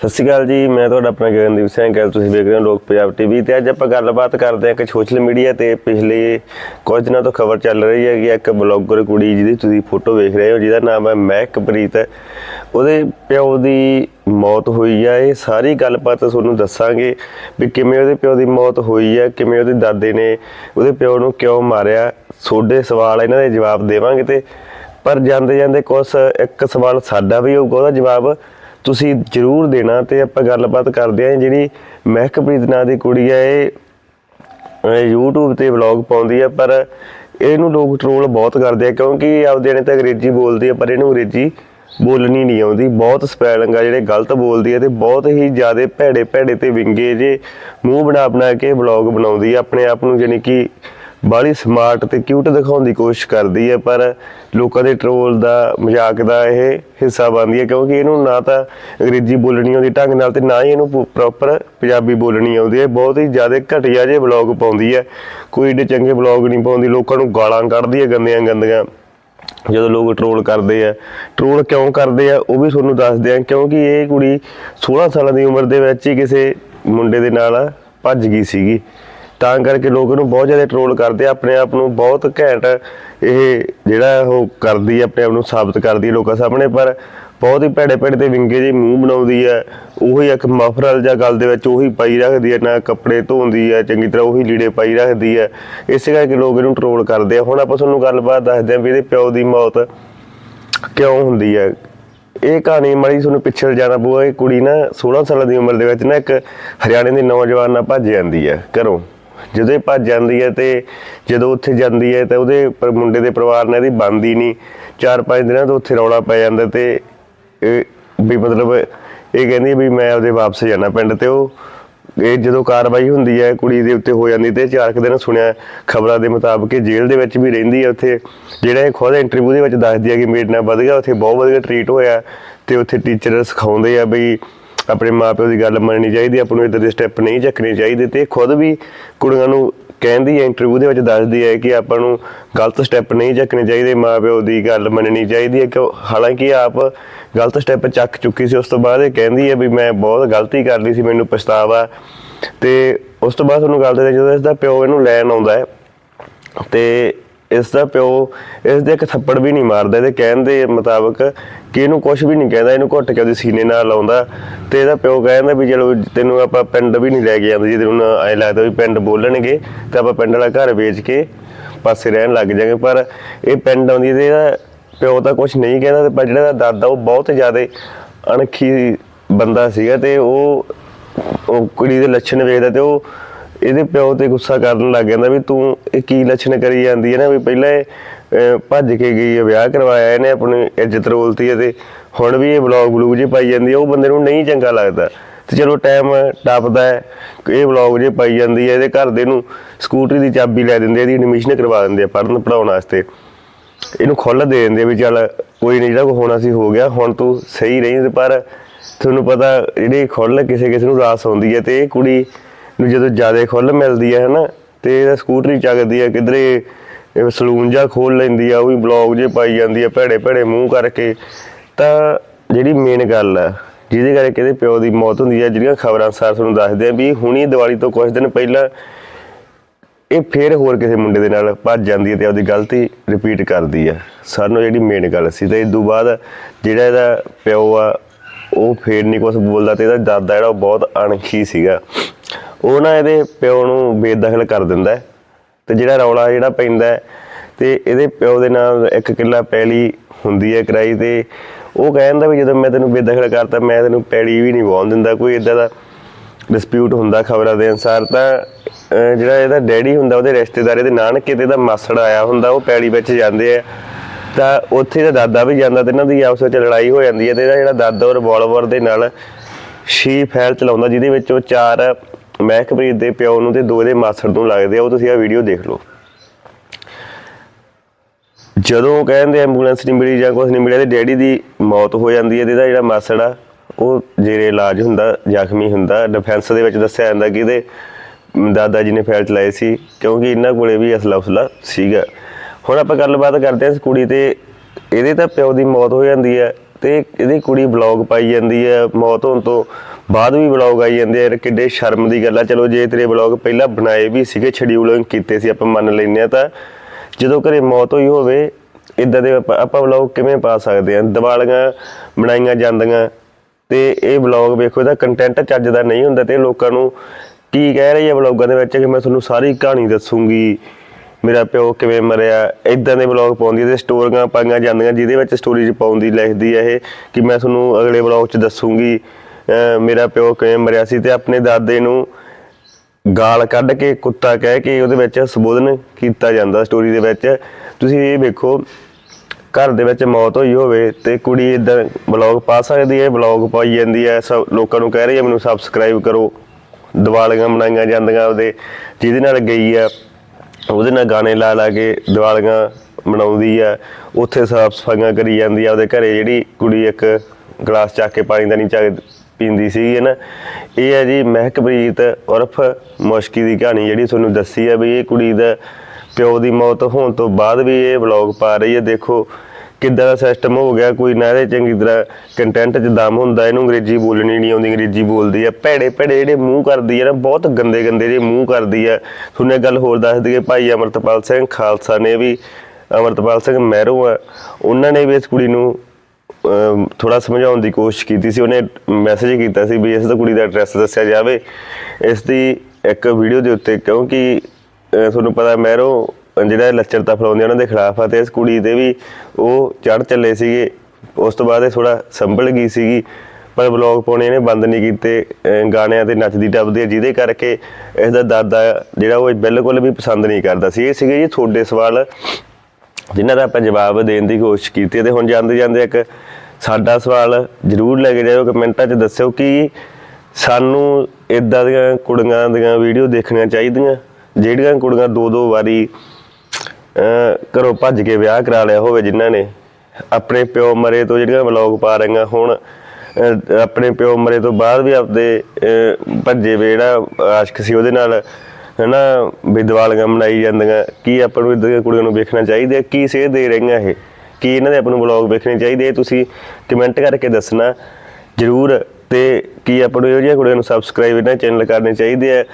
ਸਤਿ ਸ਼੍ਰੀ ਅਕਾਲ ਜੀ, ਮੈਂ ਤੁਹਾਡਾ ਆਪਣਾ ਗਗਨਦੀਪ ਸਿੰਘ ਗੱਲ ਤੁਸੀਂ ਵੇਖ ਰਹੇ ਹੋ ਲੋਕ ਪੰਜਾਬ ਟੀਵੀ ਤੇ। ਅੱਜ ਆਪਾਂ ਗੱਲਬਾਤ ਕਰਦੇ ਹਾਂ ਕਿ ਸੋਸ਼ਲ ਮੀਡੀਆ ਤੇ ਪਿਛਲੇ ਕੁਝ ਦਿਨਾਂ ਤੋਂ ਖਬਰ ਚੱਲ ਰਹੀ ਹੈ ਕਿ ਇੱਕ ਬਲੌਗਰ ਕੁੜੀ ਜਿਹਦੀ ਤੁਸੀਂ ਫੋਟੋ ਵੇਖ ਰਹੇ ਹੋ, ਜਿਹਦਾ ਨਾਮ ਹੈ ਮਹਿਕਪ੍ਰੀਤ। ਉਹਦੇ ਪਿਓ ਦੀ ਮੌਤ ਹੋਈ ਹੈ ਇਹ ਸਾਰੀ ਗੱਲਬਾਤ ਤੁਹਾਨੂੰ ਦੱਸਾਂਗੇ ਵੀ ਕਿਵੇਂ ਉਹਦੇ ਪਿਓ ਦੀ ਮੌਤ ਹੋਈ ਹੈ ਕਿਵੇਂ ਉਹਦੇ ਦਾਦੇ ਨੇ ਉਹਦੇ ਪਿਓ ਨੂੰ ਕਿਉਂ ਮਾਰਿਆ, ਤੁਹਾਡੇ ਸਵਾਲ ਇਹਨਾਂ ਦੇ ਜਵਾਬ ਦੇਵਾਂਗੇ ਤੇ। ਪਰ ਜਾਂਦੇ ਜਾਂਦੇ ਕੁਛ ਇੱਕ ਸਵਾਲ ਸਾਡਾ ਵੀ ਹੋਊਗਾ, ਉਹਦਾ ਜਵਾਬ ਤੁਸੀਂ ਜ਼ਰੂਰ ਦੇਣਾ ਤੇ ਆਪਾਂ ਗੱਲਬਾਤ ਕਰਦੇ ਆਂ ਜਿਹੜੀ ਮਹਿਕਪ੍ਰੀਤ ਨਾਂ ਦੀ ਕੁੜੀ ਹੈ, ਇਹ ਇਹ YouTube ਤੇ ਵਲੌਗ ਪਾਉਂਦੀ ਹੈ, ਪਰ ਇਹਨੂੰ ਲੋਕ ਟ੍ਰੋਲ ਬਹੁਤ ਕਰਦੇ ਆ, ਕਿਉਂਕਿ ਆਪਦੇ ਨੇ ਤਾਂ ਅੰਗਰੇਜ਼ੀ ਬੋਲਦੀ ਹੈ, ਪਰ ਇਹਨੂੰ ਅੰਗਰੇਜ਼ੀ ਬੋਲਣੀ ਨਹੀਂ ਆਉਂਦੀ। ਬਹੁਤ ਸਪੈਲਿੰਗ ਆ ਜਿਹੜੇ ਗਲਤ ਬੋਲਦੀ ਹੈ ਤੇ ਬਹੁਤ ਹੀ ਜ਼ਿਆਦਾ ਭੈੜੇ ਭੈੜੇ ਤੇ ਵਿੰਗੇ ਜੇ ਮੂੰਹ ਬਣਾ ਬਣਾ ਕੇ ਵਲੌਗ ਬਣਾਉਂਦੀ ਹੈ, ਆਪਣੇ ਆਪ ਨੂੰ, ਜਾਣੀ ਕਿ ਬਾਹਲੀ ਸਮਾਰਟ ਤੇ ਕਿਊਟ ਦਿਖਾਉਣ ਦੀ ਕੋਸ਼ਿਸ਼ ਕਰਦੀ ਹੈ, ਪਰ ਲੋਕਾਂ ਦੇ ਟ੍ਰੋਲ ਦਾ, ਮਜ਼ਾਕ ਦਾ ਇਹ ਹਿੱਸਾ ਬਣਦੀ ਹੈ, ਕਿਉਂਕਿ ਇਹਨੂੰ ਨਾ ਤਾਂ ਅੰਗਰੇਜ਼ੀ ਬੋਲਣੀ ਆਉਂਦੀ ਢੰਗ ਨਾਲ ਤੇ ਨਾ ਹੀ ਇਹਨੂੰ ਪ੍ਰੋਪਰ ਪੰਜਾਬੀ ਬੋਲਣੀ ਆਉਂਦੀ ਹੈ। ਬਹੁਤ ਹੀ ਜ਼ਿਆਦਾ ਘਟੀਆ ਜਿਹੇ ਵਲੌਗ ਪਾਉਂਦੀ ਹੈ। ਕੋਈ ਏਡੇ ਚੰਗੇ ਵਲੌਗ ਨਹੀਂ ਪਾਉਂਦੀ, ਲੋਕਾਂ ਨੂੰ ਗਾਲਾਂ ਕੱਢਦੀ ਹੈ ਗੰਦੀਆਂ ਗੰਦੀਆਂ। ਜਦੋਂ ਲੋਕ ਟ੍ਰੋਲ ਕਰਦੇ ਆ ਟ੍ਰੋਲ ਕਿਉਂ ਕਰਦੇ ਆ, ਉਹ ਵੀ ਤੁਹਾਨੂੰ ਦੱਸਦੇ ਆ, ਕਿਉਂਕਿ ਇਹ ਕੁੜੀ 16 ਸਾਲਾਂ ਦੀ ਉਮਰ ਦੇ ਵਿੱਚ ਹੀ ਕਿਸੇ ਮੁੰਡੇ ਦੇ ਨਾਲ ਭੱਜ ਗਈ ਸੀਗੀ। ਤਾਂ ਕਰਕੇ ਲੋਕ ਇਹਨੂੰ ਬਹੁਤ ਜ਼ਿਆਦਾ ਟ੍ਰੋਲ ਕਰਦੇ ਆ, ਆਪਣੇ ਆਪ ਨੂੰ ਬਹੁਤ ਘੈਂਟ ਇਹ ਜਿਹੜਾ ਉਹ ਕਰਦੀ ਆ, ਆਪਣੇ ਆਪ ਨੂੰ ਸਾਬਤ ਕਰਦੀ ਹੈ ਲੋਕਾਂ ਸਾਹਮਣੇ, ਪਰ ਬਹੁਤ ਹੀ ਭੈੜੇ ਭੈੜੇ ਤੇ ਵਿੰਗੇ ਜਿਹੇ ਮੂੰਹ ਬਣਾਉਂਦੀ ਹੈ ਉਹੀ ਇੱਕ ਮਫਰਲ ਜਾਂ ਗਲ ਦੇ ਵਿੱਚ ਉਹੀ ਪਾਈ ਰੱਖਦੀ ਹੈ ਨਾ ਕੱਪੜੇ ਧੋਂਦੀ ਹੈ ਚੰਗੀ ਤਰ੍ਹਾਂ ਉਹੀ ਲੀੜੇ ਪਾਈ ਰੱਖਦੀ ਹੈ ਇਸੇ ਕਰਕੇ ਲੋਕ ਇਹਨੂੰ ਟ੍ਰੋਲ ਕਰਦੇ ਆ। ਹੁਣ ਆਪਾਂ ਤੁਹਾਨੂੰ ਗੱਲਬਾਤ ਦੱਸਦੇ ਆ ਵੀ ਇਹਦੇ ਪਿਓ ਦੀ ਮੌਤ ਕਿਉਂ ਹੁੰਦੀ ਹੈ ਇਹ ਕਹਾਣੀ ਮਾੜੀ ਤੁਹਾਨੂੰ ਪਿੱਛੇ ਜਾਣਾ ਪਊਗਾ, ਇਹ ਕੁੜੀ ਨਾ 16 ਸਾਲਾਂ ਦੀ ਉਮਰ ਦੇ ਵਿੱਚ ਨਾ ਇੱਕ ਹਰਿਆਣੇ ਦੇ ਨੌਜਵਾਨ ਨਾਲ ਭੱਜ ਜਾਂਦੀ ਹੈ ਘਰੋਂ। ਜਦੋਂ ਇਹ ਭੱਜ ਜਾਂਦੀ ਹੈ ਤੇ ਜਦੋਂ ਉੱਥੇ ਜਾਂਦੀ ਹੈ ਤਾਂ ਉਹਦੇ ਪਰ ਮੁੰਡੇ ਦੇ ਪਰਿਵਾਰ ਨੇ ਇਹਦੀ ਬੰਦੀ ਨਹੀਂ। ਚਾਰ ਪੰਜ ਦਿਨਾਂ ਤੋਂ ਉੱਥੇ ਰੌਲਾ ਪੈ ਜਾਂਦਾ ਤੇ ਇਹ ਵੀ ਮਤਲਬ ਇਹ ਕਹਿੰਦੀ ਵੀ ਮੈਂ ਉਹਦੇ ਵਾਪਸ ਜਾਣਾ ਪਿੰਡ ਤੇ। ਉਹ ਇਹ ਜਦੋਂ ਕਾਰਵਾਈ ਹੁੰਦੀ ਹੈ, ਕੁੜੀ ਦੇ ਉੱਤੇ ਹੋ ਜਾਂਦੀ ਤੇ ਚਾਰ ਕੁ ਦਿਨ ਸੁਣਿਆ ਖਬਰਾਂ ਦੇ ਮੁਤਾਬਕ ਇਹ ਜੇਲ੍ਹ ਦੇ ਵਿੱਚ ਵੀ ਰਹਿੰਦੀ ਹੈ ਉੱਥੇ। ਜਿਹੜਾ ਇਹ ਖੁਦ ਇੰਟਰਵਿਊ ਦੇ ਵਿੱਚ ਦੱਸਦੀ ਹੈ ਕਿ ਮੇਰੇ ਨਾਲ ਵਧੀਆ ਉੱਥੇ ਬਹੁਤ ਵਧੀਆ ਟਰੀਟ ਹੋਇਆ ਤੇ ਉੱਥੇ ਟੀਚਰ ਸਿਖਾਉਂਦੇ ਆ ਬਈ ਆਪਣੇ ਮਾਪਿਓ ਦੀ ਗੱਲ ਮੰਨਣੀ ਚਾਹੀਦੀ, ਆਪਾਂ ਨੂੰ ਇਦਾਂ ਦੇ ਸਟੈਪ ਨਹੀਂ ਚੱਕਣੇ ਚਾਹੀਦੇ ਤੇ ਖੁਦ ਵੀ ਕੁੜੀਆਂ ਨੂੰ ਕਹਿੰਦੀ ਹੈ ਇੰਟਰਵਿਊ ਦੇ ਵਿੱਚ ਦੱਸਦੀ ਹੈ ਕਿ ਆਪਾਂ ਨੂੰ ਗਲਤ ਸਟੈਪ ਨਹੀਂ ਚੱਕਣੇ ਚਾਹੀਦੇ, ਮਾਪਿਓ ਦੀ ਗੱਲ ਮੰਨਣੀ ਚਾਹੀਦੀ ਹੈ ਕਿ ਹਾਲਾਂਕਿ ਆਪ ਗਲਤ ਸਟੈਪ ਚੱਕ ਚੁੱਕੀ ਸੀ, ਉਸ ਤੋਂ ਬਾਅਦ ਇਹ ਕਹਿੰਦੀ ਹੈ ਵੀ ਮੈਂ ਬਹੁਤ ਗਲਤੀ ਕਰ ਲਈ ਸੀ, ਮੈਨੂੰ ਪਛਤਾਵਾ। ਤੇ ਉਸ ਤੋਂ ਬਾਅਦ ਤੁਹਾਨੂੰ ਗੱਲ ਤੇ ਜਦੋਂ ਇਸ ਦਾ ਪਿਓ ਇਹਨੂੰ ਲੈਣ ਆਉਂਦਾ ਹੈ। ਤੇ ਇਸ ਦਾ ਪਿਓ ਇਸ ਦੇ ਇੱਕ ਥੱਪੜ ਵੀ ਨਹੀਂ ਮਾਰਦਾ, ਇਹਦੇ ਕਹਿਣ ਦੇ ਮੁਤਾਬਕ ਕਿ ਇਹਨੂੰ ਕੁਝ ਵੀ ਨਹੀਂ ਕਹਿੰਦਾ, ਇਹਨੂੰ ਘੁੱਟ ਕੇ ਉਹਦੀ ਸੀਨੇ ਨਾਲ ਲਾਉਂਦਾ ਤੇ ਇਹਦਾ ਪਿਓ ਕਹਿੰਦਾ ਵੀ ਚਲੋ ਤੈਨੂੰ ਆਪਾਂ ਪਿੰਡ ਵੀ ਨਹੀਂ ਲੈ ਕੇ ਜਾਂਦੇ ਜੇ ਤੈਨੂੰ ਐ ਲੱਗਦਾ ਵੀ ਪਿੰਡ ਬੋਲਣਗੇ ਤੇ ਆਪਾਂ ਪਿੰਡ ਵਾਲਾ ਘਰ ਵੇਚ ਕੇ ਪਾਸੇ ਰਹਿਣ ਲੱਗ ਜਾਾਂਗੇ ਪਰ ਇਹ ਪਿੰਡ ਆਉਂਦੀ ਤੇ ਇਹਦਾ ਪਿਓ ਤਾਂ ਕੁਝ ਨਹੀਂ ਕਹਿੰਦਾ ਤੇ ਪਰ ਜਿਹੜਾ ਦਾਦਾ ਉਹ ਬਹੁਤ ਜ਼ਿਆਦਾ ਅਣਖੀ ਬੰਦਾ ਸੀਗਾ ਤੇ ਉਹ ਉਹ ਕੁੜੀ ਦੇ ਲੱਛਣ ਵੇਖਦਾ ਤੇ ਉਹ ਇਹਦੇ ਪਿਓ ਤੇ ਗੁੱਸਾ ਕਰਨ ਲੱਗ ਜਾਂਦਾ ਵੀ ਤੂੰ ਇਹ ਕੀ ਲੱਛਣ ਕਰੀ ਜਾਂਦੀ ਹੈ ਨਾ ਵੀ ਪਹਿਲਾਂ ਇਹ ਭੱਜ ਕੇ ਗਈ ਹੈ, ਵਿਆਹ ਕਰਵਾਇਆ, ਇਹਨੇ ਆਪਣੀ ਇੱਜ਼ਤ ਰੋਲਤੀ ਹੈ ਤੇ ਹੁਣ ਵੀ ਇਹ ਬਲੌਗ ਬਲੂਗ ਜੇ ਪਾਈ ਜਾਂਦੀ ਹੈ, ਉਹ ਬੰਦੇ ਨੂੰ ਨਹੀਂ ਚੰਗਾ ਲੱਗਦਾ। ਤੇ ਚਲੋ ਟਾਈਮ ਟੱਪਦਾ ਹੈ, ਇਹ ਵਲੌਗ ਜੇ ਪਾਈ ਜਾਂਦੀ ਹੈ, ਇਹਦੇ ਘਰ ਦੇ ਨੂੰ ਸਕੂਟਰੀ ਦੀ ਚਾਬੀ ਲੈ ਦਿੰਦੇ, ਇਹਦੀ ਐਡਮਿਸ਼ਨ ਕਰਵਾ ਦਿੰਦੇ ਆ ਪੜਨ ਪੜਾਉਣ ਵਾਸਤੇ। ਇਹਨੂੰ ਖੁੱਲ ਦੇ ਦਿੰਦੇ ਆ ਵੀ ਚੱਲ ਕੋਈ ਨਹੀਂ, ਜਿਹੜਾ ਕੋ ਹੋਣਾ ਸੀ ਹੋ ਗਿਆ, ਹੁਣ ਤੂੰ ਸਹੀ ਰਹੀ ਤੇ ਪਰ ਤੁਹਾਨੂੰ ਪਤਾ, ਜਿਹੜੀ ਖੁੱਲ ਕਿਸੇ ਕਿਸੇ ਨੂੰ ਰਾਸ ਆਉਂਦੀ ਹੈ ਤੇ ਇਹ ਕੁੜੀ ਨੂੰ ਜਦੋਂ ਜ਼ਿਆਦਾ ਖੁੱਲ ਮਿਲਦੀ ਹੈ, ਹਨਾ, ਤੇ ਇਹਦਾ ਸਕੂਟਰੀ ਚੱਕਦੀ ਆ ਕਿਧਰੇ ਸਲੂਨ ਜਾ ਖੋਲ ਲੈਂਦੀ ਆ, ਉਹ ਵੀ ਬਲੌਗ ਜੇ ਪਾਈ ਜਾਂਦੀ ਆ, ਭੈੜੇ ਭੈੜੇ ਮੂੰਹ ਕਰਕੇ। ਤਾਂ ਜਿਹੜੀ ਮੇਨ ਗੱਲ ਆ, ਜਿਹਦੇ ਕਰਕੇ ਇਹਦੇ ਪਿਓ ਦੀ ਮੌਤ ਹੁੰਦੀ ਆ, ਜਿਹੜੀਆਂ ਖਬਰਾਂ ਸਾਰ ਤੁਹਾਨੂੰ ਦੱਸਦੇ ਆ ਵੀ ਹੁਣੀ ਦੀਵਾਲੀ ਤੋਂ ਕੁਝ ਦਿਨ ਪਹਿਲਾਂ ਇਹ ਫੇਰ ਹੋਰ ਕਿਸੇ ਮੁੰਡੇ ਦੇ ਨਾਲ ਭੱਜ ਜਾਂਦੀ ਹੈ ਤੇ ਆਪਦੀ ਗਲਤੀ ਰਿਪੀਟ ਕਰਦੀ ਆ। ਸਾਨੂੰ ਜਿਹੜੀ ਮੇਨ ਗੱਲ ਸੀ ਤੇ ਇਸ ਤੋਂ ਬਾਅਦ ਜਿਹੜਾ ਇਹਦਾ ਪਿਓ ਆ, ਉਹ ਫੇਰ ਨਹੀਂ ਕੁਝ ਬੋਲਦਾ ਤੇ ਇਹਦਾ ਦਾਦਾ ਜਿਹੜਾ ਉਹ ਬਹੁਤ ਅਣਖੀ ਸੀਗਾ। ਉਹ ਨਾ ਇਹਦੇ ਪਿਓ ਨੂੰ ਬੇਦਖਲ ਕਰ ਦਿੰਦਾ ਤੇ ਜਿਹੜਾ ਰੌਲਾ ਜਿਹੜਾ ਪੈਂਦਾ ਤੇ ਇਹਦੇ ਪਿਓ ਦੇ ਨਾਲ ਇੱਕ ਕਿੱਲਾ ਪੈਲੀ ਹੁੰਦੀ ਹੈ ਕਿਰਾਈ ਤੇ, ਉਹ ਕਹਿੰਦਾ ਵੀ ਜਦੋਂ ਮੈਂ ਤੈਨੂੰ ਬੇਦਖਲ ਕਰਤਾ, ਮੈਂ ਤੈਨੂੰ ਪੈਲੀ ਵੀ ਨਹੀਂ ਵਾਹੁਣ ਦਿੰਦਾ, ਕੋਈ ਇਦਾਂ ਦਾ ਡਿਸਪਿਊਟ ਹੁੰਦਾ ਖਬਰਾਂ ਦੇ ਅਨਸਾਰ, ਤਾਂ ਜਿਹੜਾ ਇਹਦਾ ਡੈਡੀ ਹੁੰਦਾ, ਉਹਦੇ ਰਿਸ਼ਤੇਦਾਰ, ਇਹਦੇ ਨਾਨਕੇ ਤੇ ਇਹਦਾ ਮਾਸੜ ਆਇਆ ਹੁੰਦਾ, ਉਹ ਪੈਲੀ ਵਿੱਚ ਜਾਂਦੇ ਆ। ਤਾਂ ਉੱਥੇ ਦਾ ਦਾਦਾ ਵੀ ਜਾਂਦਾ ਤੇ ਇਹਨਾਂ ਦੀ ਆਪਸ ਵਿੱਚ ਲੜਾਈ ਹੋ ਜਾਂਦੀ ਹੈ ਤੇ ਇਹਦਾ ਜਿਹੜਾ ਦਾਦਾ ਉਹ ਰਿਵਾਲਵਰ ਦੇ ਨਾਲ ਸ਼ੀ ਫੈਲ ਚਲਾਉਂਦਾ, ਜਿਹਦੇ ਵਿੱਚ ਉਹ ਚਾਰ ਮਹਿਕਪ੍ਰੀਤ ਦੇ ਪਿਓ ਨੂੰ ਤੇ ਦੋ ਦੇ ਮਾਸੜ ਨੂੰ ਲੱਗਦੇ ਆ, ਉਹ ਤੁਸੀਂ ਆ ਵੀਡੀਓ ਦੇਖ ਲਓ। ਜਦੋਂ ਕਹਿੰਦੇ ਐਂਬੂਲੈਂਸ ਨਹੀਂ ਮਿਲੀ ਜਾਂ ਕੁਝ ਨਹੀਂ ਮਿਲਿਆ ਤੇ ਡੈਡੀ ਦੀ ਮੌਤ ਹੋ ਜਾਂਦੀ ਹੈ ਤੇ ਇਹਦਾ ਜਿਹੜਾ ਮਾਸੜ ਆ, ਉਹ ਜੇਰੇ ਇਲਾਜ ਹੁੰਦਾ, ਜ਼ਖਮੀ ਹੁੰਦਾ ਡਿਫੈਂਸ ਦੇ ਵਿੱਚ ਦੱਸਿਆ ਜਾਂਦਾ ਕਿ ਇਹਦੇ ਦਾਦਾ ਜੀ ਨੇ ਫੈਲ ਚਲਾਏ ਸੀ, ਕਿਉਂਕਿ ਇਹਨਾਂ ਕੋਲੇ ਵੀ ਅਸਲਾ ਉਸਲਾ ਸੀਗਾ। ਹੁਣ ਆਪਾਂ ਗੱਲਬਾਤ ਕਰਦੇ ਹਾਂ ਇਸ ਕੁੜੀ ਤੇ, ਇਹਦੇ ਤਾਂ ਪਿਓ ਦੀ ਮੌਤ ਹੋ ਜਾਂਦੀ ਹੈ ਤੇ ਇਹਦੀ ਕੁੜੀ ਬਲੌਗ ਪਾਈ ਜਾਂਦੀ ਹੈ, ਮੌਤ ਹੋਣ ਤੋਂ ਬਾਅਦ ਵੀ ਬਲੌਗ ਆਈ ਜਾਂਦੇ ਯਾਰ ਕਿੱਡੇ ਸ਼ਰਮ ਦੀ ਗੱਲ ਆ। ਚਲੋ, ਜੇ ਤੇਰੇ ਬਲੌਗ ਪਹਿਲਾਂ ਬਣਾਏ ਵੀ ਸੀਗੇ ਸ਼ਡਿਊਲਿੰਗ ਕੀਤੇ ਸੀ, ਆਪਾਂ ਮੰਨ ਲੈਂਦੇ ਆ ਤਾਂ, ਜਦੋਂ ਘਰੇ ਮੌਤ ਹੋਈ ਹੋਵੇ ਇਦਾਂ ਦੇ ਆਪਾਂ- ਆਪਾਂ ਕਿਵੇਂ ਪਾ ਸਕਦੇ ਆ? ਦੀਵਾਲੀਆਂ ਬਣਾਈਆਂ ਜਾਂਦੀਆਂ, ਤੇ ਇਹ ਬਲੌਗ ਵੇਖੋ, ਇਹਦਾ ਕੰਟੈਂਟ ਚੱਜ ਦਾ ਨਹੀਂ ਹੁੰਦਾ ਤੇ ਲੋਕਾਂ ਨੂੰ ਕੀ ਕਹਿ ਰਹੀ ਹੈ ਬਲੌਗਾਂ ਦੇ ਵਿੱਚ ਕਿ ਮੈਂ ਤੁਹਾਨੂੰ ਸਾਰੀ ਕਹਾਣੀ ਦੱਸੂਗੀ। ਮੇਰਾ ਪਿਓ ਕਿਵੇਂ ਮਰਿਆ ਇਦਾਂ ਦੇ ਬਲੌਗ ਪਾਉਂਦੀ ਹੈ ਤੇ ਸਟੋਰੀਆਂ ਪਾਈਆਂ ਜਾਂਦੀਆਂ, ਜਿਹਦੇ ਵਿੱਚ ਸਟੋਰੀ 'ਚ ਪਾਉਂਦੀ, ਲਿਖਦੀ ਹੈ ਇਹ, ਕਿ ਮੈਂ ਤੁਹਾਨੂੰ ਅਗਲੇ ਬਲੌਗ 'ਚ ਦੱਸੂਗੀ। ਮੇਰਾ ਪਿਓ ਕਿਵੇਂ ਮਰਿਆ ਸੀ ਤੇ ਆਪਣੇ ਦਾਦੇ ਨੂੰ ਗਾਲ ਕੱਢ ਕੇ ਕੁੱਤਾ ਕਹਿ ਕੇ ਉਹਦੇ ਵਿੱਚ ਸੰਬੋਧਨ ਕੀਤਾ ਜਾਂਦਾ ਸਟੋਰੀ ਦੇ ਵਿੱਚ। ਤੁਸੀਂ ਇਹ ਵੇਖੋ, ਘਰ ਦੇ ਵਿੱਚ ਮੌਤ ਹੋਈ ਹੋਵੇ ਤੇ ਕੁੜੀ ਇਦਾਂ ਬਲੌਗ ਪਾ ਸਕਦੀ ਹੈ ਬਲੌਗ ਪਾਈ ਜਾਂਦੀ ਹੈ, ਸਭ ਲੋਕਾਂ ਨੂੰ ਕਹਿ ਰਹੀ ਹੈ ਮੈਨੂੰ ਸਬਸਕ੍ਰਾਈਬ ਕਰੋ। ਦੀਵਾਲੀਆਂ ਮਨਾਈਆਂ ਜਾਂਦੀਆਂ ਉਹਦੇ, ਜਿਹਦੇ ਨਾਲ ਗਈ ਆ ਉਹਦੇ ਨਾਲ ਗਾਣੇ ਲਾ ਲਾ ਕੇ ਦੀਵਾਲੀਆਂ ਮਨਾਉਂਦੀ ਆ ਉੱਥੇ ਸਾਫ਼ ਸਫਾਈਆਂ ਕਰੀ ਜਾਂਦੀ ਆ ਉਹਦੇ ਘਰੇ ਜਿਹੜੀ ਕੁੜੀ ਇੱਕ ਗਲਾਸ ਚੱਕ ਕੇ ਪਾਣੀ ਦਾ ਨਹੀਂ ਚੱਕ ਪੀਂਦੀ ਸੀਗੀ ਨਾ। ਇਹ ਹੈ ਜੀ ਮਹਿਕਪ੍ਰੀਤ ਉਰਫ ਮੁਸ਼ਕੀ ਦੀ ਕਹਾਣੀ ਜਿਹੜੀ ਤੁਹਾਨੂੰ ਦੱਸੀ ਹੈ ਵੀ ਇਹ ਕੁੜੀ ਦਾ ਪਿਓ ਦੀ ਮੌਤ ਹੋਣ ਤੋਂ ਬਾਅਦ ਵੀ ਇਹ ਵਲੌਗ ਪਾ ਰਹੀ ਹੈ। ਦੇਖੋ ਕਿੱਦਾਂ ਦਾ ਸਿਸਟਮ ਹੋ ਗਿਆ। ਕੋਈ ਨਾ ਇਹਦੇ ਚੰਗੀ ਤਰ੍ਹਾਂ ਕੰਟੈਂਟ 'ਚ ਦਮ ਹੁੰਦਾ, ਇਹਨੂੰ ਅੰਗਰੇਜ਼ੀ ਬੋਲਣੀ ਨਹੀਂ ਆਉਂਦੀ, ਅੰਗਰੇਜ਼ੀ ਬੋਲਦੀ ਆ ਭੈੜੇ ਭੈੜੇ ਜਿਹੜੇ ਮੂੰਹ ਕਰਦੀ ਆ ਨਾ, ਬਹੁਤ ਗੰਦੇ ਗੰਦੇ ਜਿਹੜੇ ਮੂੰਹ ਕਰਦੀ ਆ ਤੁਹਾਨੂੰ ਇੱਕ ਗੱਲ ਹੋਰ ਦੱਸ ਦਈਏ, ਭਾਈ ਅਮਰਤਪਾਲ ਸਿੰਘ, ਖਾਲਸਾ ਨੇ ਵੀ ਅਮਰਤਪਾਲ ਸਿੰਘ ਮਹਿਰੂ ਆ ਉਹਨਾਂ ਨੇ ਵੀ ਇਸ ਕੁੜੀ ਨੂੰ ਥੋੜਾ ਸਮਝਾਉਣ ਦੀ ਕੋਸ਼ਿਸ਼ ਕੀਤੀ ਸੀ। ਉਹਨੇ ਮੈਸੇਜ ਕੀਤਾ ਸੀ ਵੀ ਇਸ ਦਾ ਕੁੜੀ ਦਾ ਐਡਰੈਸ ਦੱਸਿਆ ਜਾਵੇ। ਇਸ ਦੀ ਇੱਕ ਵੀਡੀਓ ਦੇ ਉੱਤੇ ਕਿਉਂਕਿ ਤੁਹਾਨੂੰ ਪਤਾ ਮਹਿਰੋਂ ਜਿਹੜਾ ਲੱਚਰਤਾ ਫਲਾਉਂਦੇ ਉਹਨਾਂ ਦੇ ਖਿਲਾਫ ਆ ਤੇ ਇਸ ਕੁੜੀ ਤੇ ਵੀ ਉਹ ਚੜ ਚੱਲੇ ਸੀਗੇ। ਉਸ ਤੋਂ ਬਾਅਦ ਇਹ ਥੋੜਾ ਸੰਭਲ ਗਈ ਸੀਗੀ ਪਰ ਬਲੌਗ ਪਾਉਣੇ ਇਹਨੇ ਬੰਦ ਨਹੀਂ ਕੀਤੇ। ਗਾਣਿਆਂ ਤੇ ਨੱਚਦੀ ਟੱਪਦੀ ਆ, ਜਿਹਦੇ ਕਰਕੇ ਇਸ ਦਾ ਦਾਦਾ ਜਿਹੜਾ ਉਹ ਬਿਲਕੁਲ ਵੀ ਪਸੰਦ ਨਹੀਂ ਕਰਦਾ ਸੀ। ਇਹ ਸੀਗੇ ਜੀ ਤੁਹਾਡੇ ਸਵਾਲ ਜਿਨ੍ਹਾਂ ਦਾ ਆਪਾਂ ਜਵਾਬ ਦੇਣ ਦੀ ਕੋਸ਼ਿਸ਼ ਕੀਤੀ ਤੇ ਹੁਣ ਜਾਂਦੇ ਜਾਂਦੇ ਇੱਕ ਸਾਡਾ ਸਵਾਲ ਜਰੂਰ ਲੈ ਕੇ ਜਾਇਓ ਕਮੈਂਟਾਂ 'ਚ ਦੱਸਿਓ ਕਿ ਸਾਨੂੰ ਇਦਾਂ ਦੀਆਂ ਕੁੜੀਆਂ ਦੀਆਂ ਵੀਡੀਓ ਦੇਖਣੀਆਂ ਚਾਹੀਦੀਆਂ, ਜਿਹੜੀਆਂ ਕੁੜੀਆਂ ਦੋ ਦੋ ਵਾਰੀ, ਅਹ, ਘਰੋਂ ਭੱਜ ਕੇ ਵਿਆਹ ਕਰਾ ਲਿਆ ਹੋਵੇ ਜਿਨ੍ਹਾਂ ਨੇ। ਆਪਣੇ ਪਿਓ ਮਰੇ ਤੋਂ ਜਿਹੜੀਆਂ ਵਲੌਗ ਪਾ ਰਹੀਆਂ ਹੁਣ, ਅਹ, ਆਪਣੇ ਪਿਓ ਮਰੇ ਤੋਂ ਬਾਅਦ ਵੀ ਆਪਦੇ, ਅਹ, ਭੱਜੇ ਵੇ ਜਿਹੜਾ ਆਸ਼ਕ ਸੀ ਉਹਦੇ ਨਾਲ, ਹਨਾ ਵਿਦਵਾਲੀਆਂ ਮਨਾਈ ਜਾਂਦੀਆਂ। ਕੀ ਆਪਾਂ ਨੂੰ ਇਦਾਂ ਦੀਆਂ ਕੁੜੀਆਂ ਨੂੰ ਵੇਖਣਾ ਚਾਹੀਦਾ? ਕੀ ਸੇਧ ਦੇ ਰਹੀਆਂ ਇਹ? ਕੀ ਇਹਨਾਂ ਦੇ ਆਪਾਂ ਨੂੰ ਵਲੌਗ ਵੇਖਣੇ ਚਾਹੀਦੇ ਇਹ ਤੁਸੀਂ ਕਮੈਂਟ ਕਰਕੇ ਦੱਸਣਾ ਜਰੂਰ ਤੇ ਕੀ ਆਪਾਂ ਨੂੰ ਇਹੋ ਜਿਹੀਆਂ ਕੁੜੀਆਂ ਨੂੰ ਸਬਸਕ੍ਰਾਈਬ ਇਹਨਾਂ ਚੈਨਲ ਕਰਨੇ ਚਾਹੀਦੇ ਆ।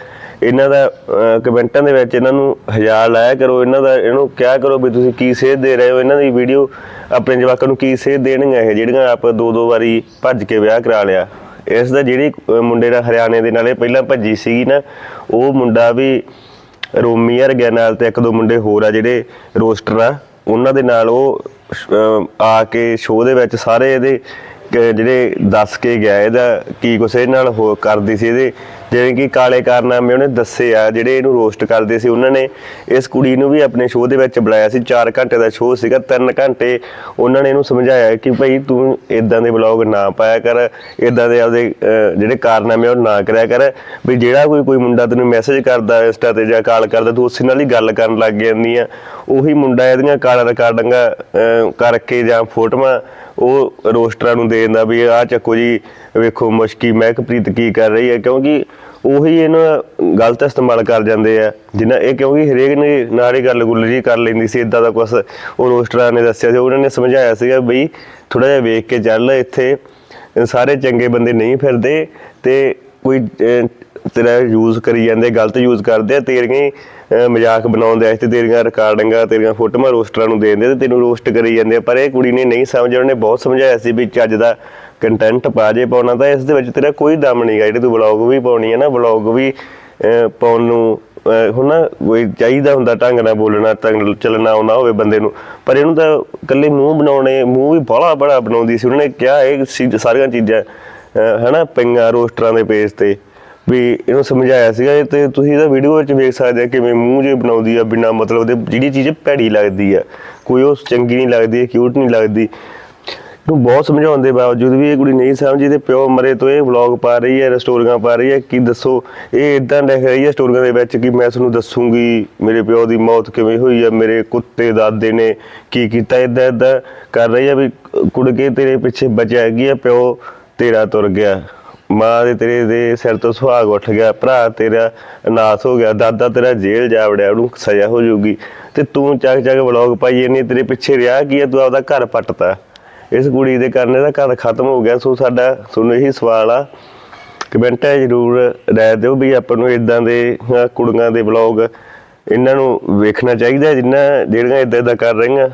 ਇਹਨਾਂ ਦਾ ਕਮੈਂਟਾਂ ਦੇ ਵਿੱਚ ਇਹਨਾਂ ਨੂੰ ਹਜ਼ਾਰ ਲਾਇਆ ਕਰੋ, ਇਹਨਾਂ ਦਾ ਇਹਨੂੰ ਕਿਹਾ ਕਰੋ ਵੀ ਤੁਸੀਂ ਕੀ ਸੇਧ ਦੇ ਰਹੇ ਹੋ, ਇਹਨਾਂ ਦੀ ਵੀਡੀਓ ਆਪਣੇ ਜਵਾਕਾਂ ਨੂੰ ਕੀ ਸੇਧ ਦੇਣਗੀਆਂ ਇਹ, ਜਿਹੜੀਆਂ ਆਪ ਦੋ ਦੋ ਵਾਰੀ ਭੱਜ ਕੇ ਵਿਆਹ ਕਰਾ ਲਿਆ। ਇਸ ਦਾ ਜਿਹੜੀ ਮੁੰਡੇ ਦਾ ਹਰਿਆਣੇ ਦੇ ਨਾਲੇ ਪਹਿਲਾਂ ਭੱਜੀ ਸੀਗੀ ਨਾ, ਉਹ ਮੁੰਡਾ ਵੀ ਰੋਮੀ ਵਰਗਿਆਂ ਨਾਲ ਤੇ ਇੱਕ ਦੋ ਮੁੰਡੇ ਹੋਰ ਆ ਜਿਹੜੇ ਰੋਸਟਰ ਆ, ਉਹਨਾਂ ਦੇ ਨਾਲ ਉਹ ਆ ਕੇ ਸ਼ੋਅ ਦੇ ਵਿੱਚ ਸਾਰੇ ਇਹਦੇ ਜਿਹੜੇ ਦੱਸ ਕੇ ਗਿਆ ਇਹਦਾ ਕੀ ਕੁਛ ਇਹ ਨਾਲ ਹੋ ਕਰਦੀ ਸੀ ਇਹਦੇ ਜਿਵੇਂ ਕਿ ਕਾਲੇ ਕਾਰਨਾਮੇ ਉਹਨੇ ਦੱਸੇ ਆ ਜਿਹੜੇ ਇਹਨੂੰ ਰੋਸਟ ਕਰਦੇ ਸੀ ਉਹਨਾਂ ਨੇ ਇਸ ਕੁੜੀ ਨੂੰ ਵੀ ਆਪਣੇ ਸ਼ੋਅ ਦੇ ਵਿੱਚ ਬੁਲਾਇਆ ਸੀ 4 ਘੰਟੇ ਦਾ ਸ਼ੋਅ ਸੀਗਾ 3 ਘੰਟੇ ਉਹਨਾਂ ਨੇ ਇਹਨੂੰ ਸਮਝਾਇਆ ਕਿ ਭਾਈ ਤੂੰ ਇਦਾਂ ਦੇ ਵਲੌਗ ਨਾ ਪਾਇਆ ਕਰ ਇਦਾਂ ਦੇ ਆਪਦੇ ਜਿਹੜੇ ਕਾਰਨਾਮੇ ਉਹ ਨਾ ਕਰਿਆ ਕਰ ਵੀ ਜਿਹੜਾ ਕੋਈ ਕੋਈ ਮੁੰਡਾ ਤੈਨੂੰ ਮੈਸੇਜ ਕਰਦਾ ਇੰਸਟਾ ਤੇ ਜਾਂ ਕਾਲ ਕਰਦਾ ਤੂੰ ਉਸੇ ਨਾਲ ਹੀ ਗੱਲ ਕਰਨ ਲੱਗ ਜਾਂਦੀ ਆ। ਉਹੀ ਮੁੰਡਾ ਇਹਦੀਆਂ ਕਾਲ ਰਿਕਾਰਡਿੰਗਾਂ ਅਹ, ਕਰਕੇ ਜਾਂ ਫੋਟੋਆਂ ਉਹ ਰੋਸਟਰਾਂ ਨੂੰ ਦੇ ਦਿੰਦਾ ਵੀ ਆਹ ਚੱਕੋ ਜੀ ਵੇਖੋ ਮੁਸ਼ਕੀ ਮਹਿਕਪ੍ਰੀਤ ਕੀ ਕਰ ਰਹੀ ਹੈ ਕਿਉਂਕਿ ਉਹੀ ਇਹਨਾਂ ਗਲਤ ਇਸਤੇਮਾਲ ਕਰ ਜਾਂਦੇ ਆ ਜਿਨ੍ਹਾਂ ਇਹ ਕਿਉਂਕਿ ਹਰੇਕ ਨੇ ਨਾਲ ਹੀ ਗੱਲ ਗੁੱਲ ਜੀ ਕਰ ਲੈਂਦੀ ਸੀ ਇਦਾਂ ਦਾ ਕੁਛ ਉਹ ਰੋਸਟਰਾਂ ਨੇ ਦੱਸਿਆ ਸੀ ਉਹਨਾਂ ਨੇ ਸਮਝਾਇਆ ਸੀਗਾ ਬਈ ਥੋੜਾ ਜਿਹਾ ਵੇਖ ਕੇ ਚੱਲ ਇੱਥੇ ਸਾਰੇ ਚੰਗੇ ਬੰਦੇ ਨਹੀਂ ਫਿਰਦੇ ਤੇ ਕੋਈ ਤੇਰਾ ਯੂਜ਼ ਕਰੀ ਜਾਂਦੇ ਗਲਤ ਯੂਜ਼ ਕਰਦੇ ਆ ਤੇਰੀਆਂ ਹੀ, ਮਜ਼ਾਕ ਬਣਾਉਂਦੇ ਆ ਤੇ ਤੇਰੀਆਂ ਰਿਕਾਰਡਿੰਗਾਂ ਤੇਰੀਆਂ ਫੋਟੋਆਂ ਰੋਸਟਰਾਂ ਨੂੰ ਦੇ ਦਿੰਦੇ ਤੇ ਤੈਨੂੰ ਰੋਸਟ ਕਰੀ ਜਾਂਦੇ ਆ। ਪਰ ਇਹ ਕੁੜੀ ਨੇ ਨਹੀਂ ਸਮਝਿਆ ਉਹਨੇ ਬਹੁਤ ਸਮਝਾਇਆ ਸੀ ਵੀ ਚੱਜ ਦਾ ਕੰਟੈਂਟ ਪਾ ਜੇ ਪਾਉਣਾ ਤਾਂ ਇਸ ਦੇ ਵਿੱਚ ਤੇਰਾ ਕੋਈ ਦਮ ਨਹੀਂਗਾ ਜਿਹੜੇ ਤੂੰ ਵਲੌਗ ਵੀ ਪਾਉਣੀ ਹੈ ਨਾ ਵਲੌਗ ਵੀ ਅਹ, ਪਾਉਣ ਨੂੰ ਹੁਣ ਨਾ ਕੋਈ ਚਾਹੀਦਾ ਹੁੰਦਾ ਢੰਗ ਨਾਲ ਬੋਲਣਾ ਢੰਗ ਚੱਲਣਾ ਆਉਣਾ ਹੋਵੇ ਬੰਦੇ ਨੂੰ। ਪਰ ਇਹਨੂੰ ਤਾਂ ਇਕੱਲੇ ਮੂੰਹ ਬਣਾਉਣੇ ਮੂੰਹ ਵੀ ਬੜਾ ਬੜਾ ਬਣਾਉਂਦੀ ਸੀ। ਉਹਨੇ ਕਿਹਾ ਇਹ ਸੀ- ਸਾਰੀਆਂ ਚੀਜ਼ਾਂ ਅਹ, ਹਨਾ ਪਈਆਂ ਰੋਸਟਰਾਂ ਦੇ ਪੇਜ ਤੇ। ਵੀ ਇਹਨੂੰ ਸਮਝਾਇਆ ਸੀਗਾ ਤੇ ਤੁਸੀਂ ਇਹਦਾ ਵੀਡੀਓ ਵਿੱਚ ਵੇਖ ਸਕਦੇ ਆ ਕਿਵੇਂ ਮੂੰਹ ਜੇ ਬਣਾਉਂਦੀ ਆ, ਬਿਨਾ ਮਤਲਬ ਦੇ ਜਿਹੜੀ ਚੀਜ਼ ਭੈੜੀ ਲੱਗਦੀ ਆ। ਕੋਈ ਉਹ ਚੰਗੀ ਨਹੀਂ ਲੱਗਦੀ ਕਿਊਟ ਨਹੀਂ ਲੱਗਦੀ। ਨੂੰ ਬਹੁਤ ਸਮਝਾਉਣ ਦੇ ਬਾਵਜੂਦ ਵੀ ਇਹ ਕੁੜੀ ਨਹੀਂ ਸਮਝੀ ਤੇ ਪਿਓ ਮਰੇ ਤੋਂ ਇਹ ਵਲੌਗ ਪਾ ਰਹੀ ਹੈ ਸਟੋਰੀਆਂ ਪਾ ਰਹੀ ਹੈ ਕਿ ਦੱਸੋ? ਇਹ ਇਦਾਂ ਲਿਖ ਰਹੀ ਹੈ ਸਟੋਰੀਆਂ ਦੇ ਵਿੱਚ ਕਿ ਮੈਂ ਤੁਹਾਨੂੰ ਦੱਸੂਗੀ, ਮੇਰੇ ਪਿਓ ਦੀ ਮੌਤ ਕਿਵੇਂ ਹੋਈ ਹੈ ਮੇਰੇ ਕੁੱਤੇ ਦਾਦੇ ਨੇ ਕੀ ਕੀਤਾ ਇਦਾਂ ਇਦਾਂ ਕਰ ਰਹੀ ਹੈ ਵੀ ਕੁੜ ਕੇ ਤੇਰੇ ਪਿੱਛੇ ਬਚਿਆ ਹੈਗੀ ਆ, ਪਿਓ ਤੇਰਾ ਤੁਰ ਗਿਆ। ਮਾਂ ਦੇ ਤੇਰੇ ਦੇ ਸਿਰ ਤੋਂ ਸੁਹਾਗ ਉੱਠ ਗਿਆ, ਭਰਾ ਤੇਰਾ ਅਨਾਥ ਹੋ ਗਿਆ, ਦਾਦਾ ਤੇਰਾ ਜੇਲ੍ਹ ਜਾ ਵੜਿਆ, ਉਹਨੂੰ ਸਜ਼ਾ ਹੋ ਜਾਊਗੀ। ਤੇ ਤੂੰ ਚੱਕ ਚੱਕ ਵਲੌਗ ਪਾਈ ਨਹੀਂ ਤੇਰੇ ਪਿੱਛੇ ਰਿਹਾ ਕੀ ਆ, ਤੂੰ ਆਪਦਾ ਘਰ ਪੱਟਤਾ। ਇਸ ਕੁੜੀ ਦੇ ਕਾਰਨ ਇਹਦਾ ਘਰ ਖਤਮ ਹੋ ਗਿਆ, ਸੋ ਸਾਡਾ, ਤੁਹਾਨੂੰ ਇਹੀ ਸਵਾਲ ਆ ਕਮੈਂਟਾਂ ਜਰੂਰ ਰਹਿ ਦਿਓ ਵੀ ਆਪਾਂ ਨੂੰ ਇਦਾਂ ਦੇ ਕੁੜੀਆਂ ਦੇ ਵਲੌਗ ਇਹਨਾਂ ਨੂੰ ਵੇਖਣਾ ਚਾਹੀਦਾ ਜਿੰਨਾ ਜਿਹੜੀਆਂ ਇਦਾਂ ਇਦਾਂ ਕਰ ਰਹੀਆਂ।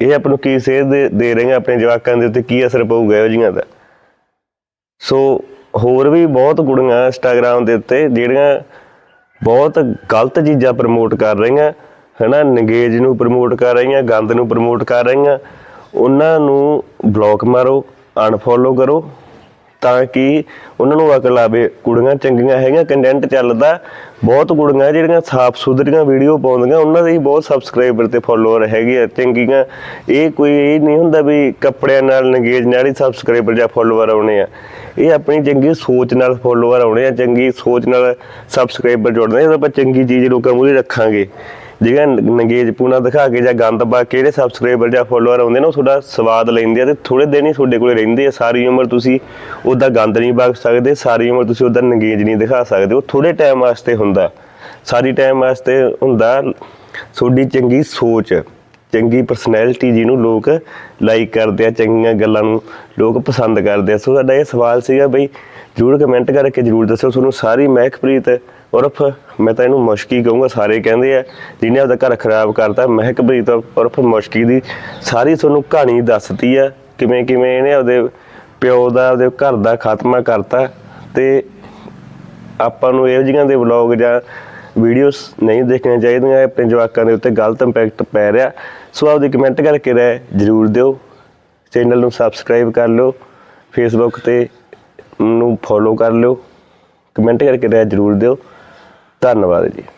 ਇਹ ਆਪਾਂ ਨੂੰ ਕੀ ਸੇਧ ਦੇ ਦੇ ਰਹੀਆਂ ਆਪਣੇ ਜਵਾਕਾਂ ਦੇ ਉੱਤੇ, ਕੀ ਅਸਰ ਪਊਗਾ ਇਹੋ ਜਿਹੀਆਂ ਦਾ? ਸੋ ਹੋਰ ਵੀ ਬਹੁਤ ਕੁੜੀਆਂ ਇੰਸਟਾਗ੍ਰam ਦੇ ਉੱਤੇ ਜਿਹੜੀਆਂ ਬਹੁਤ ਗਲਤ ਚੀਜ਼ਾਂ ਪ੍ਰਮੋਟ ਕਰ ਰਹੀਆਂ, ਹਨਾ? ਨੰਗੇਜ ਨੂੰ ਪ੍ਰਮੋਟ ਕਰ ਰਹੀਆਂ, ਗੰਦ ਨੂੰ ਪ੍ਰਮੋਟ ਕਰ ਰਹੀਆਂ। ਉਹਨਾਂ ਨੂੰ ਬਲੌਕ ਮਾਰੋ ਅਨਫੋਲੋ ਕਰੋ, ਤਾਂ ਕਿ ਉਹਨਾਂ ਨੂੰ ਅਕਲ ਆਵੇ। ਕੁੜੀਆਂ ਚੰਗੀਆਂ ਹੈਗੀਆਂ ਕੰਟੈਂਟ ਚੱਲਦਾ। ਬਹੁਤ ਕੁੜੀਆਂ ਜਿਹੜੀਆਂ ਸਾਫ਼ ਸੁਥਰੀਆਂ ਵੀਡੀਓ ਪਾਉਂਦੀਆਂ, ਉਹਨਾਂ ਦੇ ਹੀ ਬਹੁਤ ਸਬਸਕ੍ਰਾਈਬਰ ਤੇ ਫੋਲੋਅਰ ਹੈਗੇ ਆ ਚੰਗੀਆਂ। ਇਹ ਕੋਈ ਇਹ ਨਹੀਂ ਹੁੰਦਾ ਵੀ ਕੱਪੜਿਆਂ ਨਾਲ ਨੰਗੇਜ ਨਾਲ ਹੀ ਸਬਸਕ੍ਰਾਈਬਰ ਜਾਂ ਫੋਲੋਅਰ ਆਉਣੇ ਆ। ਇਹ ਆਪਣੀ ਚੰਗੀ ਸੋਚ ਨਾਲ ਫੋਲੋਅਰ ਆਉਣੇ ਆ, ਚੰਗੀ ਸੋਚ ਨਾਲ ਸਬਸਕ੍ਰਾਈਬਰ ਜੁੜਦੇ ਜਦੋਂ ਆਪਾਂ ਚੰਗੀ ਚੀਜ਼ ਲੋਕਾਂ ਮੂਹਰੇ ਰੱਖਾਂਗੇ। ਜਿਹੜਾ ਨੰਗੇਜ ਪੂਣਾ ਦਿਖਾ ਕੇ ਜਾਂ ਗੰਦ ਪਾ ਕੇ ਜਿਹੜੇ ਸਬਸਕ੍ਰਾਈਬਰ ਜਾਂ ਫੋਲੋਅਰ ਆਉਂਦੇ ਨੇ, ਉਹ ਤੁਹਾਡਾ ਸਵਾਦ ਲੈਂਦੇ ਆ ਤੇ ਥੋੜੇ ਦਿਨ ਹੀ ਤੁਹਾਡੇ ਕੋਲੇ ਰਹਿੰਦੇ ਆ। ਸਾਰੀ ਉਮਰ ਤੁਸੀਂ ਉਹਦਾ ਗੰਦ ਨਹੀਂ ਬਖ ਸਕਦੇ, ਸਾਰੀ ਉਮਰ ਤੁਸੀਂ ਉਹਦਾ ਨੰਗੇਜ ਨਹੀਂ ਦਿਖਾ ਸਕਦੇ। ਉਹ ਥੋੜੇ ਟਾਈਮ ਵਾਸਤੇ ਹੁੰਦਾ। ਸਾਰੀ ਟਾਈਮ ਵਾਸਤੇ ਹੁੰਦਾ ਤੁਹਾਡੀ ਚੰਗੀ ਸੋਚ। ਚੰਗੀ ਪਰਸਨੈਲਿਟੀ ਜਿਹਨੂੰ ਲੋਕ ਲਾਈਕ ਕਰਦੇ ਆ, ਚੰਗੀਆਂ ਗੱਲਾਂ ਨੂੰ ਲੋਕ ਪਸੰਦ ਕਰਦੇ ਆ। ਸੋ ਸਾਡਾ ਇਹ ਸਵਾਲ ਸੀਗਾ ਬਈ, ਜਰੂਰ ਕਮੈਂਟ ਕਰਕੇ ਜਰੂਰ ਦੱਸੋ ਤੁਹਾਨੂੰ ਸਾਰੀ ਮਹਿਕਪ੍ਰੀਤ ਉਰਫ, ਮੈਂ ਤਾਂ ਇਹਨੂੰ ਮੁਸ਼ਕੀ ਕਹੂੰਗਾ, ਸਾਰੇ ਕਹਿੰਦੇ ਆ, ਜਿਹਨੇ ਆਪਦਾ ਘਰ ਖਰਾਬ ਕਰਤਾ, ਮਹਿਕਪ੍ਰੀਤ ਉਰਫ ਮੁਸ਼ਕੀ ਦੀ ਸਾਰੀ ਤੁਹਾਨੂੰ ਕਹਾਣੀ ਦੱਸਤੀ ਆ, ਕਿਵੇਂ ਕਿਵੇਂ ਇਹਨੇ ਆਪਦੇ ਪਿਓ ਦਾ, ਆਪਦੇ ਘਰ ਦਾ ਖਾਤਮਾ ਕਰਤਾ। ਤੇ ਆਪਾਂ ਨੂੰ ਇਹੋ ਜਿਹੀਆਂ ਦੇ ਵਲੌਗ ਜਾਂ ਵੀਡੀਓਜ਼ ਨਹੀਂ ਦੇਖਣੀਆਂ ਚਾਹੀਦੀਆਂ ਆਪਣੇ ਜਵਾਕਾਂ ਦੇ ਉੱਤੇ ਗਲਤ ਇੰਪੈਕਟ ਪੈ ਰਿਹਾ। ਸੋ ਆਪਦੀ ਕਮੈਂਟ ਕਰਕੇ ਰਹਿ, ਜਰੂਰ ਦਿਓ। ਚੈਨਲ ਨੂੰ ਸਬਸਕ੍ਰਾਈਬ ਕਰ ਲਿਓ। ਫੇਸਬੁੱਕ ਤੇ ਨੂੰ ਫੋਲੋ ਕਰ ਲਿਓ। ਕਮੈਂਟ ਕਰਕੇ ਰਹਿ, ਜਰੂਰ ਦਿਓ। ਧੰਨਵਾਦ ਜੀ।